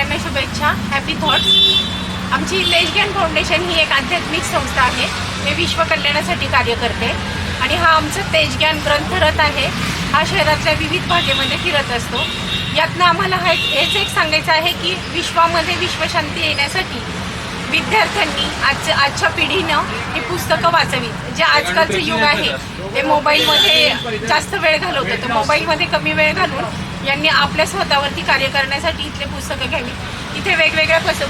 सगळ्यांना शुभेच्छा. Happy thoughts आमची लेज फाउंडेशन ही एक आध्यात्मिक संस्था आहे. हे विश्व कल्याणासाठी कार्य करते. आणि हा आमचं तेजज्ञान ग्रंथरथ आहे. हा शहरातल्या विविध भागेमध्ये फिरत असतो. यातनं आम्हाला हा एक- हेच एक सांगायचं आहे की विश्वामध्ये विश्वशांती येण्यासाठी विद्यार्थ्यांनी आज आजच्या पिढीनं ही पुस्तकं वाचावीत. जे आजकालचं युग आहे ते मोबाईलमध्ये जास्त वेळ घालवतं. तर मोबाईलमध्ये कमी वेळ घालून यांनी आपल्या स्वतःवरती कार्य करण्यासाठी इथले पुस्तकं घ्यावी इथे वेगवेगळ्या पस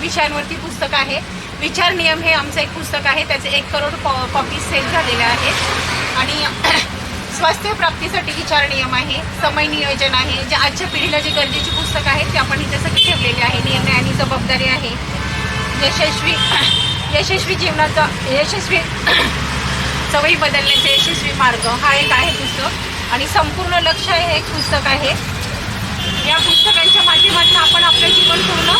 विषयांवरती पुस्तकं आहे. विचार नियम हे आमचं एक पुस्तक आहे. त्याचे एक करोड कॉपी सेल झालेल्या आहेत. आणि स्वास्थ्य प्राप्तीसाठी विचार नियम आहे समय नियोजन आहे. जे आजच्या पिढीला जी गरजेची पुस्तकं आहेत ते आपण इथे सगळी ठेवलेली आहे. निर्णय आणि जबाबदारी आहे. यशस्वी यशस्वी जीवनाचा यशस्वी सवयी बदलण्याचा यशस्वी मार्ग हा एक आहे पुस्तक. आणि संपूर्ण लक्ष हे एक पुस्तक आहे. या पुस्तकांच्या माध्यमातून आपण आपलं जीवन पूर्ण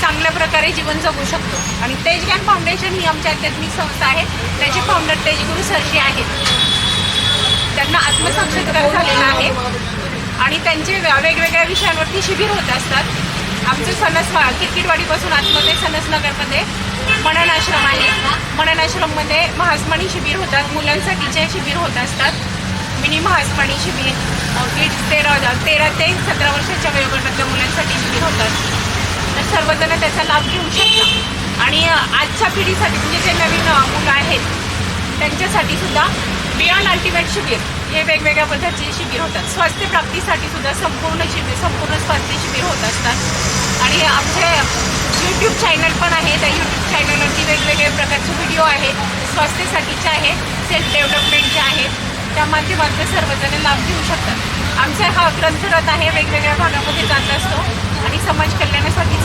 चांगल्या प्रकारे जीवन जगू शकतो. आणि तेजज्ञान फाउंडेशन ही आमची आध्यात्मिक संस्था आहे. त्याचे फाउंडर तेजगुरू सरजी आहेत. त्यांना आत्मसाक्षात्कार झालेला आहे. आणि त्यांचे वेगवेगळ्या विषयांवरती शिबिर होत असतात. आमचं सनस किरकिटवाडीपासून आतमध्ये सनसनगरमध्ये मनन आश्रम आहे मनन आश्रममध्ये महास्मणी शिबिर होतात. मुलांसाठीचे शिबिर होत असतात. मिनी महासमाणी शिबिर. किड्स तेरा तेरा ते सतरा वर्षाच्या वयोगटातल्या मुलांसाठी शिबिर होतात. तर सर्वजण त्याचा लाभ घेऊ शकतात. आणि आजच्या पिढीसाठी म्हणजे जे नवीन मुलं आहेत त्यांच्यासाठी सुद्धा बियॉन्ड अल्टिमेट शिबिर हे वेगवेगळ्या पद्धतीचे शिबिर होतात. स्वास्थ्य प्राप्तीसाठी सुद्धा संपूर्ण शिबिर संपूर्ण स्वास्थ्य शिबिर होत असतात. आणि आमचे यूट्यूब चॅनल पण आहे त्या यूट्यूब चॅनलवरती वेगवेगळे प्रकारचे व्हिडिओ आहेत. स्वास्थ्यासाठीचे आहेत सेल्फ डेव्हलपमेंटचे आहेत. त्या माध्यमातून सर्वजण लाभ घेऊ शकतात. आमचा हा ग्रंथरथ आहे वेगवेगळ्या भागामध्ये जात असतो. आणि समाज कल्याणासाठी